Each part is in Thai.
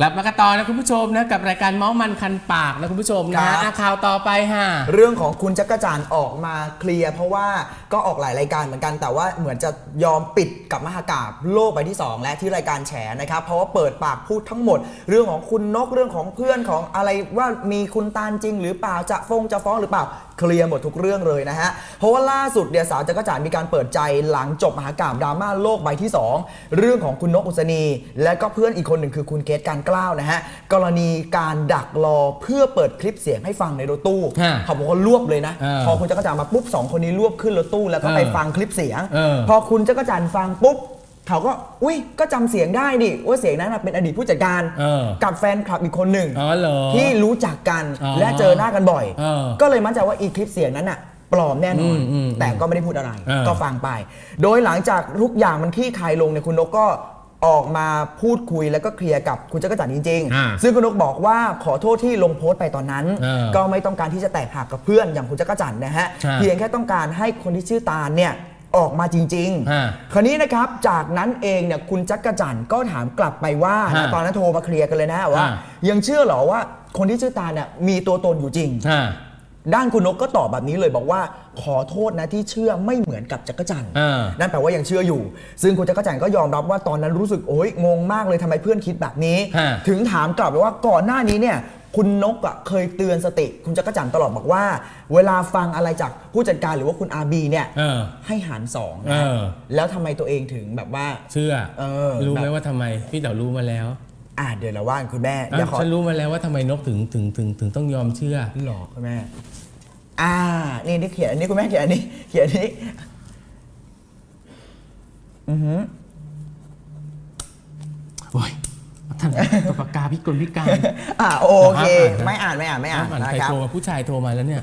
กลับมากันต่อนะคุณผู้ชมนะกับรายการเมาส์มันคันปากนะคุณผู้ชมนะครัฮะบอะข่าวต่อไปฮะ เรื่องของคุณจักรจันทร์ออกมาเคลียร์เพราะว่าก็ออกหลายรายการเหมือนกัน แต่ว่าเหมือนจะยอมปิดกับมหากาบโลกใบที่ 2 และที่รายการแฉนะครับ เพราะว่าเปิดปากพูดทั้งหมด เรื่องของคุณนกเรื่องของเพื่อนของอะไรว่ามีคุณตาลจริงหรือเปล่าจะฟงจะฟ้องหรือเปล่า เคลียร์หมดทุกเรื่องเลยนะฮะ เพราะว่าล่าสุดเดียสาวจักรจันทร์มีการเปิดใจหลังจบมหากาบดราม่าโลกใบที่ 2 เรื่องของคุณนกอุศนี และก็เพื่อนอีกคนหนึ่งคือคุณเกตการกล้าวนะฮะ กรณีการดักรอเพื่อเปิดคลิปเสียงให้ฟังในรถตู้ ฮะเขาบอกว่ารวบเลยนะ เออพอคุณจักรจันทร์มาปุ๊บสองคนนี้รวบขึ้นรถตู้แล้วก็เออไปฟังคลิปเสียง เออ พอคุณจักรจันทร์ฟังปุ๊บ เขาก็อุ้ยก็จำเสียงได้ดิว่าเสียงนั้นนะเป็นอดีตผู้จัดการเออกับแฟนคลับอีกคนหนึ่งอ๋อเหรอที่รู้จักกันอ๋อและเจอหน้ากันบ่อย เออก็เลยมั่นใจว่าอีคลิปเสียงนั้นน่ะปลอมแน่นอน อืมอืมแต่ก็ไม่ได้พูดอะไร เออ ก็ฟังไป โดยหลังจากทุกอย่างมันคลี่คลายลงเนี่ยคุณนกก็ออกมาพูดคุยแล้วก็เคลียร์กับคุณจักรจันทร์จริง อ่าๆ ซึ่งคุณนกบอกว่าขอโทษที่ลงโพสต์ไปตอนนั้น เออก็ไม่ต้องการที่จะแตกหักกับเพื่อนอย่างคุณจักรจันทร์นะฮะใช่ เพียงแค่ต้องการให้คนที่ชื่อตาลเนี่ย ออกมาจริง ฮะๆ คราวนี้นะครับจากนั้นเองเนี่ยคุณจักรจันทร์ก็ถามกลับไปว่านะฮะตอนนั้นโทรมาเคลียร์กันเลยนะว่า ฮะ ยังเชื่อเหรอว่าคนที่ชื่อตาลเนี่ยมีตัวตนอยู่จริงฮะด้านคุณนกก็ตอบแบบนี้เลยบอกว่าขอโทษนะที่เชื่อไม่เหมือนกับจักรจันทร์เออนั่นแปลว่ายังเชื่ออยู่ ซึ่งคุณจักรจันทร์ก็ยอมรับว่าตอนนั้นรู้สึกโอ๊ยงงมากเลยทำไมเพื่อนคิดแบบนี้ ฮะถึงถามกลับไปว่าก่อนหน้านี้เนี่ย คุณนกอะเคยเตือนสติ คุณจักรจันทร์ตลอดบอกว่า เวลาฟังอะไรจากผู้จัดการหรือว่าคุณอาบีเนี่ยเออ ให้หารสองเอนะอ แล้วทำไมตัวเองถึงแบบว่า เชื่อ เออ รู้ไหมแบบว่าทำไม พี่เต๋อรู้มาแล้วอ่าเดี๋ยวเราว่ากันคุณแม่อะเดี๋ยวขอ ฉันรู้มาแล้วว่าทำไมนกถึงถึงถึงถึงต้องยอมเชื่อ หลอกคุณแม่ อ่า นี่นี่เขียนอันนี้คุณแม่เขียนอันนี้ เขียนอันนี้ อือหือโอ้ย ท่านตัวปากกาพิกลพิการอ่าโอเคเดี๋ยวห้ามอ่านนะไม่อ่านไม่อ่านไม่อ่านอ่านนะใครครับ โทรมาผู้ชายโทรมาแล้วเนี่ย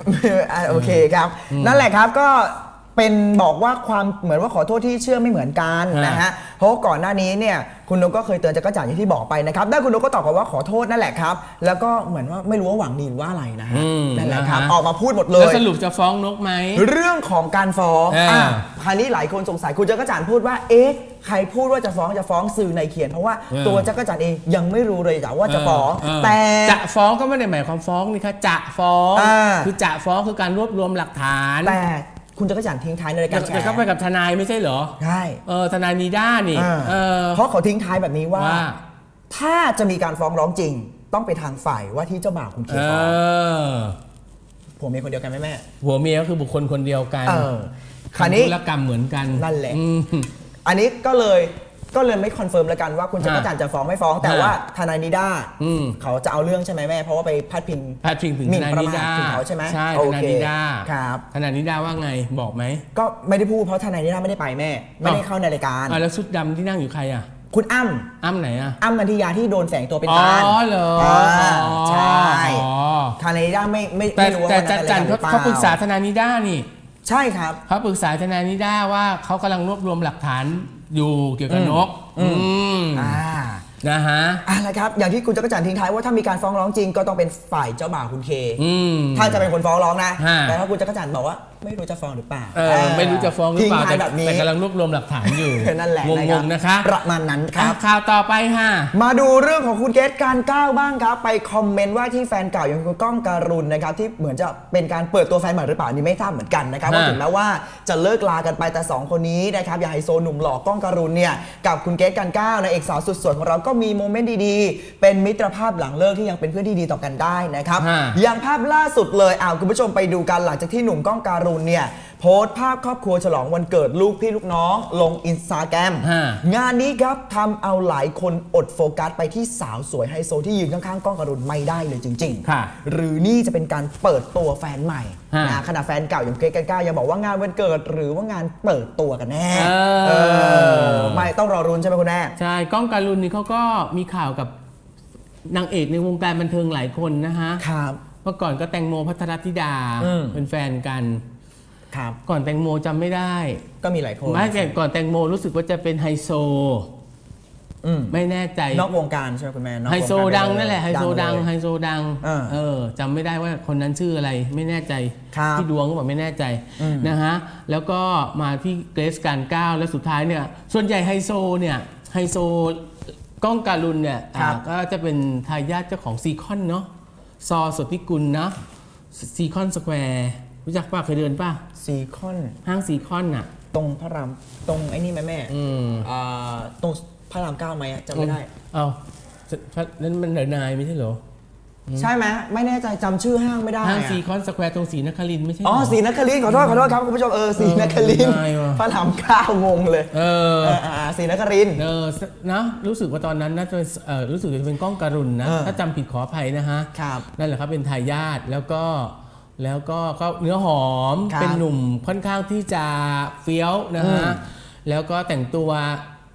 อ่าโอเคครับ นั่นแหละครับก็ เป็นบอกว่าความเหมือนว่าขอโทษที่เชื่อไม่เหมือนกันฮะนะฮะเพราะว่าก่อนหน้านี้เนี่ยคุณนกก็เคยเตือนจักรจันทร์อย่างที่บอกไปนะครับด้านคุณนกก็ตอบกลับว่าขอโทษนั่นแหละครับ แล้วก็เหมือนว่าไม่รู้ว่าหวังดีหรือว่าอะไรนะฮะอืมนั่นแหละครับนะฮะออกมาพูดหมดเลแล้วย สรุปจะฟ้องนกไหม เรื่องของการฟ้องเอออ่อะคราวนี้หลายคนสงสัยคุณจักรจันทร์พูดว่า เอ๊ะ ใครพูดว่าจะฟ้องจะฟ้องสื่อในเขียน เพราะว่าเออตัวจักรจันทร์เองยังไม่รู้เลยจ้ะว่าจะฟ้องเออแต่ จะฟ้องก็ไม่ได้หมายความฟ้องนี่ค่ะจะฟ้อง อ่า คือจะฟ้องคือการรวบรวมหลักฐาน แต่ คุณจักรจันทร์ทิ้งท้ายในรายการแฉแต่เขาไปกับทนายไม่ใช่เหรอใช่เออทนายนีด้านี่อ่าเออเพราะเขาทิ้งท้ายแบบนี้ว่าว่า ถ้าจะมีการฟ้องร้องจริง ต้องไปทางฝ่ายว่าที่เจ้าบ่าวคุณเคเอฟ้องอผมมีคนเดียวกันไหมแม่ผัวเมียก็คือบุคคลคนเดียวกันเออคราวนี้ทำธุรกรรมเหมือนกันนั่นแหละอืมอันนี้ก็เลย ก็เลยไม่คอนเฟิร์มแล้วกันว่าคุณจักรจันทร์จะฟ้องไม่ฟ้อง แต่ฮะว่าทนายนิด้าอืมเขาจะเอาเรื่องใช่ไหมแม่ เพราะว่าไปพาดพิงพาดพิงถึงหทมิ่นนายประนิมาทด้าถึงเขาใช่ไหมใช่โอทนายเคนิด้าครับทนายนิด้าว่าไงบอกไหมก็ไม่ได้พูดเพราะทนายนิด้าไม่ได้ไปแม่ ไม่ได้เข้าในรายการอะแล้วชุดดำที่นั่งอยู่ใครอะคุณอ้ำอ้ำไหนอะอ้ำนันทิยาที่โดนแฝงตัวเป็นอ๋อตาลเหรออ่าอ๋อใช่อ๋อทนายนิด้าไม่ไม่แต่ไม่รู้ว่าแต่วันจันั้นนจันอะไรเขาหรือเปล่เขาปรึกษาทนายนิด้านี่ ใช่ครับเขาปรึกษาทนายนิด้าว่าเขากำลังรวบรวมหลักฐาน อยู่เกี่ยวกับนกอืมอืมอ่านะฮะ อะนะครับอย่างที่คุณจักรจันทร์ทิ้งท้ายว่าถ้ามีการฟ้องร้องจริงก็ต้องเป็นฝ่ายเจ้าบ่าวคุณเค อืม ถ้าจะเป็นคนฟ้องร้องนะ ฮะ แต่ถ้าคุณจักรจันทร์บอกว่า ไม่รู้จะฟ้องหรือเปล่าเออไม่รู้จะฟ้องหรือทิ้งเปล่าท้าแต่ยแบบนี้ แต่กำลังรวบรวมหลักฐานอยู่ นั่นแหละงงๆนะคะประมาณนั้นคอะรับข่าวต่อไปฮะมาดูเรื่องของคุณเกตการก้าวบ้างครับ ไปคอมเมนต์ว่าที่แฟนเก่าอย่างคุณก้องการุณนะครับ ที่เหมือนจะเป็นการเปิดตัวแฟนใหม่หรือเปล่าอันนี่ไม่ทราบเหมือนกันนะครับฮะว่าถึงแม้ว่าจะเลิกลากันไปแต่ 2 คนนี้นะครับอย่างไฮโซหนุ่มหล่อก้องการุณเนี่ยกับคุณเกตการก้าวนางเอกสาวสุดสวยของเราก็มีโมเมนต์ดีๆ เป็นมิตรภาพหลังเลิกที่ยังเป็นเพื่อนที่ดีต่อกันได้นะครับฮะอย่างภาพล่าสุดเลยอ้าวคุณผู้ชมไปดูกันหลังจากที่หนุ่มก้องการุณเนี่ยโพสต์ภาพครอบครัวฉลองวันเกิดลูกพี่ลูกน้อง ลงอินสตาแกรมฮะ งานนี้ครับทำเอาหลายคนอดโฟกัสไปที่สาวสวยไฮโซที่ยืนข้างๆก้องการุณไม่ได้เลยจริงค่ะหรือนี่จะเป็นการเปิดตัวแฟนใหม่ฮะนะขณะแฟนเก่าอย่างเกรทกันก้าวยังบอกว่างานวันเกิดหรือว่างานเปิดตัวกันแน่เออ เออไม่ต้องรอรุนใช่ไหมคุณแม่ ใช่ ก้องการุณนี่เขาก็มีข่าวกับนางเอกในวงการบันเทิงหลายคนนะฮะ ครับ เมื่อก่อนก็แตงโมพัทรธิดาอืมเป็นแฟนกัน ครับ ก่อนแตงโมจำไม่ได้ก็มีหลายคนไม่แต่ก่อนแตงโมรู้สึกว่าจะเป็นไฮโซ อืมไม่แน่ใจ นอกวงการใช่ไหมคุณแม่นอกวงการไฮโซดังนั่นแหละไฮโซดังเลยไฮโซดังเออเออจำไม่ได้ว่าคนนั้นชื่ออะไรไม่แน่ใจครับที่ดวงก็บอกไม่แน่ใจอืม นะฮะแล้วก็มาที่เกรซการก้าวแล้วสุดท้ายเนี่ยส่วนใหญ่ไฮโซเนี่ยไฮโซก้องการุณเนี่ยครับ อ่าก็จะเป็นทายาทเจ้าของซีคอนเนาะซอสดทิกุลนะซีคอนสแควร์ รู้จักป่ะเคยเดินป่ะซีคอน ห้างซีคอนอะ ตรงพระราม ตรงไอ้นี่ไหมแม่อืม อ่าตรงพระรามเก้าไหมอะจำไม่ได้ เอานั่นมันเหนือนายไม่ใช่เหรอ ใช่ไหมไม่แน่ใจจำชื่อห้างไม่ได้ห้างอะซีคอนสแควร์ตรงศรีนครินทร์ไม่ใช่เหร อ๋อสีนครินทร์ขอโทษขอโทษครับคุณผู้ชมเออสีนครินทร์ได้ว่ะ พระรามเก้างงเลยเออ เอออ่าสีนครินทร์ เออนะรู้สึกว่าตอนนั้นน่าจะเออรู้สึกจะเป็นก้องการุณนะ เออถ้าจำผิดขออภัยนะฮะ ครับ นั่นแหละครับเป็นทายาทแล้วก็ แล้วก็ก็เนื้อหอมครับเป็นหนุ่มค่อนข้างที่จะเฟี้ยวนะอืฮะมแล้วก็แต่งตัว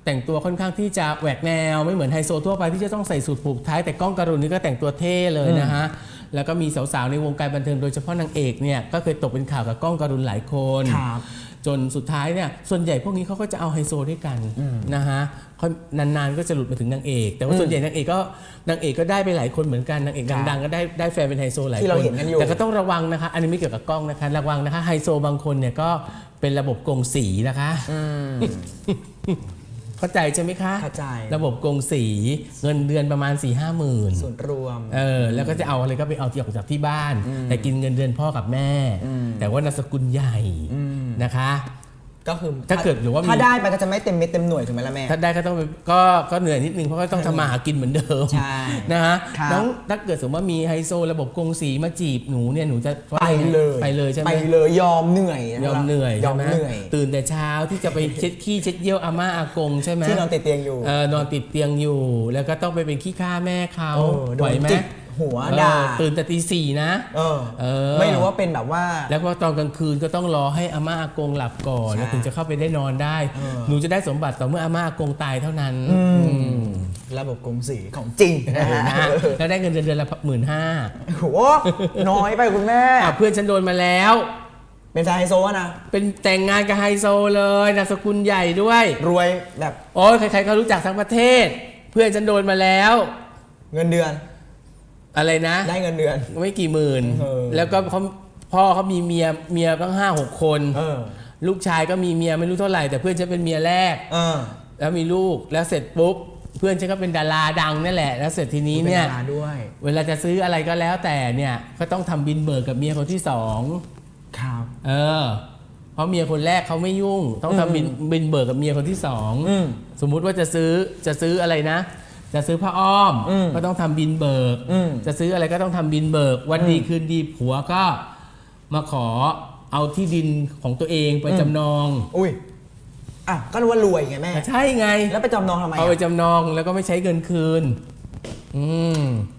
แต่งตัวค่อนข้างที่จะแหวกแนว ไม่เหมือนไฮโซทั่วไปที่จะต้องใส่สูทผูกท้ายแต่ก้องการุณนี่ก็แต่งตัวเท่เลยนะฮะ แล้วก็มีสาวๆในวงการบันเทิงโดยเฉพาะนางเอกเนี่ยก็เคยตกเป็นข่าวกับก้องการุณหลายคนครับจนสุดท้ายเนี่ยส่วนใหญ่พวกนี้เขาก็จะเอาไฮโซด้วยกันนะฮะเขานานๆก็จะหลุดมาถึงนางเอก แต่ว่าส่วนใหญ่นางเอกก็นางเอกก็ได้ไปหลายคนเหมือนกันนางเอกครับดังๆก็ได้ได้แฟนเป็นไฮโซหลายคนที่เราเห็นกันอยู่แต่ก็ต้องระวังนะคะอันนี้ไม่เกี่ยวกับกล้องนะคะระวังนะคะไฮโซบางคนเนี่ยก็เป็นระบบกงสีนะคะอืม เข้าใจใช่ไหมคะเข้าใจระบบกงสีเงินเดือนประมาณ4ี่ห้าหมื่นส่วนรวมเออแล้วก็จะเอาอะไรก็ไปเอาที่ออกจากที่บ้าน แต่กินเงินเดือนพ่อกับแม่ แต่ว่านามสกุลใหญ่นะคะ ก็คือถ้าเกิดหรือว่ามี ถ้าได้ไปก็จะไม่เต็มเม็ดเต็มหน่วยถูกไหมล่ะแม่ ถ้าได้ก็ต้องไปก็ก็เหนื่อยนิดนึงเพราะก็ต้องทำมาหากินเหมือนเดิมใช่นะฮะครับน้องถ้าเกิดสมมติว่ามีไฮโซระบบกงสีมาจีบหนูเนี่ยหนูจะไปเลย ไปเลยใช่ไหมไปเลยยอมเหนื่อยยอมเหนื่อยยอใช่มไหมเหนื่อยตื่นแต่เช้าที่จะไปเช็ดขี้เช็ดเยี่ยวอาม่าอากงใช่ไหมที่นอนติดเตียงอยู่ เออนอนติดเตียงอยู่ แล้วก็ต้องไปเป็นขี้ข้าแม่เขาเออโดนไหวไหมจิก หัวเออด่าตื่นแต่ตีสี่นะ เออ เออ ไม่รู้ว่าเป็นแบบว่า แล้วก็ตอนกลางคืนก็ต้องรอให้อาม่าอากงหลับก่อนใช่แล้วถึงจะเข้าไปได้นอนได้ เออ หนูจะได้สมบัติต่อเมื่ออาม่าอากงตายเท่านั้นอืมอืมระบบกงสีของจริงนะฮะนะแล้วได้เงินเดือนละหมื่นห้าโอ้โหน้อยไปคุณแม่ เพื่อนฉันโดนมาแล้ว เป็นแฟนไฮโซอะนะ เป็นแต่งงานกับไฮโซเลยนามสกุลใหญ่ด้วย รวยแบบโอ้ยใครๆก็รู้จักทั้งประเทศ เพื่อนฉันโดนมาแล้ว เงินเดือน อะไรนะ ได้เงินเดือน ไม่กี่หมื่น เออ แล้วก็เขาพ่อเขามีเมียเมียตั้งห้าหกคน เออลูกชายก็มีเมียไม่รู้เท่าไหร่ แต่เพื่อนฉันเป็นเมียแรก เออแล้วมีลูกแล้วเสร็จปุ๊บ เพื่อนฉันก็เป็นดาราดังนั่นแหละแล้วเสร็จทีนี้เนี่ย ป็ดาราด้วยเวลาจะซื้ออะไรก็แล้วแต่เนี่ยก็ต้องทำบินเบิกกับเมียคนที่สองครับ เออ เพราะเมียคนแรกเขาไม่ยุ่ง ต้องทำบินบินเบิกกับเมียคนที่สองอืม สมมุติว่าจะซื้อจะซื้ออะไรนะ จะซื้อผ้าอ้อมอืมก็ต้องทำบินเบิก อืม จะซื้ออะไรก็ต้องทำบินเบิก วันดีคืนดีผัวก็มาขอเอาที่ดินของตัวเองไปจำนองอุ้ยอะก็รู้ว่ารวยไงแม่ใช่ไง แล้วไปจำนองทำไมเอาไปอะจำนองแล้วก็ไม่ใช้เงินคืน อืมเอ้า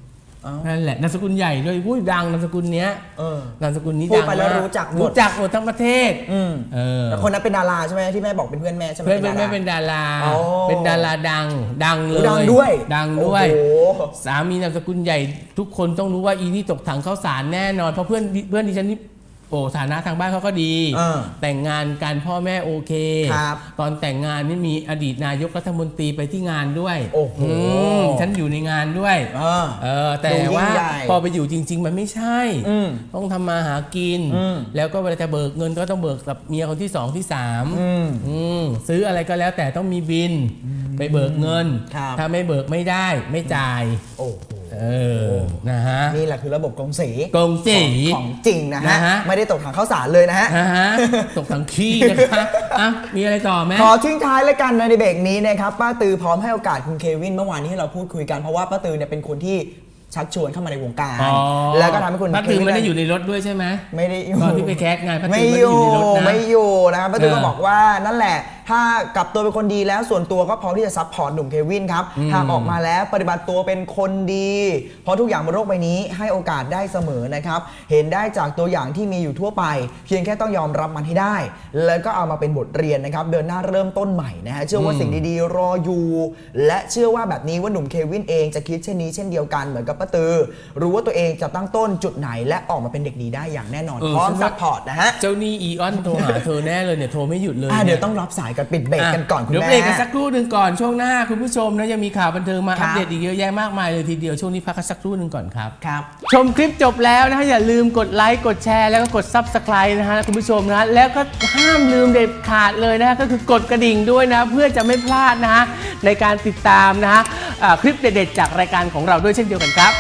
นั่นแหละนามสกุลใหญ่ด้วยอุ้ยดังนามสกุลเนี้ยเออนามสกุลนี้พูดดังไปแล้วมากรู้จักหมด รู้จักหมดทั้งประเทศอืมเออแล้วคนนั้นเป็นดาราใช่ไหมที่แม่บอกเป็นเพื่อนแม่ใช่ไหม เพื่อนเป็นดาไม่ราเป็นดารา อ๋อเป็นดาราดัง ดังเลยดังด้วยดังด้วยโอ้โห สามีนามสกุลใหญ่ทุกคนต้องรู้ว่าอีนี่ตกถังข้าวสารแน่นอนเพราะเพื่อนเพื่อนดิฉันนี่ โอ้ฐานะทางบ้านเขาก็ดี เออแต่งงานกันพ่อแม่โอเค ครับตอนแต่งงานนี่มีอดีตนายกรัฐมนตรีไปที่งานด้วยโอ้โห มฉันอยู่ในงานด้วย เออ เออแต่ดูยิ่งว่าใหญ่พอไปอยู่จริง ๆ มันไม่ใช่ อืมต้องทำมาหากิน อืม แล้วก็เวลาจะเบิกเงินก็ต้องเบิกกับเมียคนที่สองที่สามอืม อืมซื้ออะไรก็แล้วแต่ต้องมีบิน ไปเบิกเงิน ครับ ถ้าไม่เบิกไม่ได้ไม่จ่าย โอ้โห เออนะฮะ นี่แหละคือระบบกงสีกงจีของจริงนะนะฮะ ฮะ ไม่ได้ตกถังข้าวสารเลยนะฮะ นะฮะตกถังขี้นะคะอะมีอะไรต่อไหม ขอทิ้งท้ายแล้วกันในเบรกนี้นะครับป้าตือพร้อมให้โอกาสคุณเควินเมื่อวานนี้ที่เราพูดคุยกันเพราะว่าป้าตือเนี่ยเป็นคนที่ชักชวนเข้ามาในวงการ อ๋อแล้วก็ทำให้คุณป้าตือเควิไม่ได้อยู่ในรถด้วยใช่ไหม ไม่ได้อยู่ตอนที่ไปแคสไงป้าตือไม่ไม่อได้อยู่ยู่ในรถนะไม่อยู่นะครับป้าตือเออก็บอกว่านั่นแหละ ถ้ากลับตัวเป็นคนดีแล้วส่วนตัวก็พร้อมที่จะซัพพอร์ตหนุ่มเควินครับอืมหากออกมาแล้วปฏิบัติตัวเป็นคนดี เพราะทุกอย่างบนโลกใบนี้ให้โอกาสได้เสมอนะครับเห็นได้จากตัวอย่างที่มีอยู่ทั่วไป เพียงแค่ต้องยอมรับมันให้ได้ แล้วก็เอามาเป็นบทเรียนนะครับเดินหน้าเริ่มต้นใหม่นะฮะเชื่อว่าอืมสิ่งดีๆ รออยู่ และเชื่อว่าแบบนี้ว่าหนุ่มเควินเองจะคิดเช่นนี้เช่นเดียวกันเหมือนกับป้าตือ รู้ว่าตัวเองจะตั้งต้นจุดไหนและออกมาเป็นเด็กดีได้อย่างแน่นอนเออพร้อมฉันว่าซัพพอร์ตนะฮะเจ้าหนี่อีออนโทรหาเธอแน่เลยเนี่ยโทรไม่หยุดเลยอะนี่เดี๋ยวต้องรับสายกันปิดเบรกกันก่อนคุณเดี๋ยวแม่ เบรกกันสักครู่หนึ่งก่อนช่วงหน้าคุณผู้ชมนะยังมีข่าวบันเทิงมาครัอับ ปเดตอีกเยอะแยะมากมายเลยทีเดียวช่วงนี้พักกันสักครู่หนึ่งก่อนครับ ครับ ชมคลิปจบแล้วนะฮะอย่าลืมกดไลค์กดแชร์แล้วก็กด Subscribe นะฮะคุณผู้ชมนะฮะแล้วก็ห้ามลืมเด็ดขาดเลยนะฮะก็คือกดกระดิ่งด้วยนะ เพื่อจะไม่พลาดนะฮะในการติดตามนะฮะอ่าคลิปเด็ดๆจากรายการของเราด้วยเช่นเดียวกันครับ